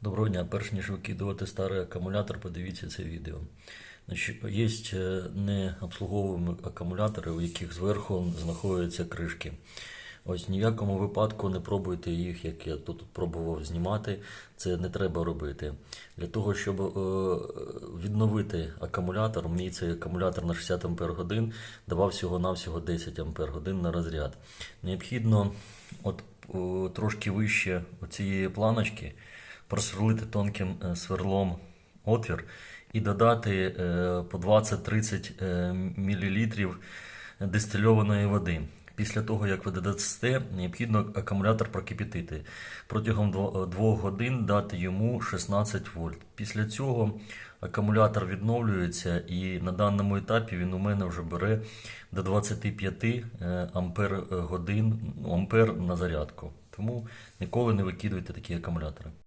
Доброго дня. Перш ніж викидувати старий акумулятор, подивіться це відео. Є е, необслуговуємі акумулятори, у яких зверху знаходяться кришки. Ось ні в якому випадку не пробуйте їх, як я тут пробував знімати. Це не треба робити. Для того, щоб е, відновити акумулятор, мій цей акумулятор на 60 Ампер годин давав всього-навсього 10 Ампер годин на розряд. Необхідно от, трошки вище цієї планочки просверлити тонким е, сверлом отвір і додати е, по 20-30 мл дистильованої води. Після того, як ви додасте, необхідно акумулятор прокипятити. Протягом 2 годин дати йому 16 вольт. Після цього акумулятор відновлюється і на даному етапі він у мене вже бере до 25 е, ампер годин, ну, ампер на зарядку. Тому ніколи не викидуйте такі акумулятори.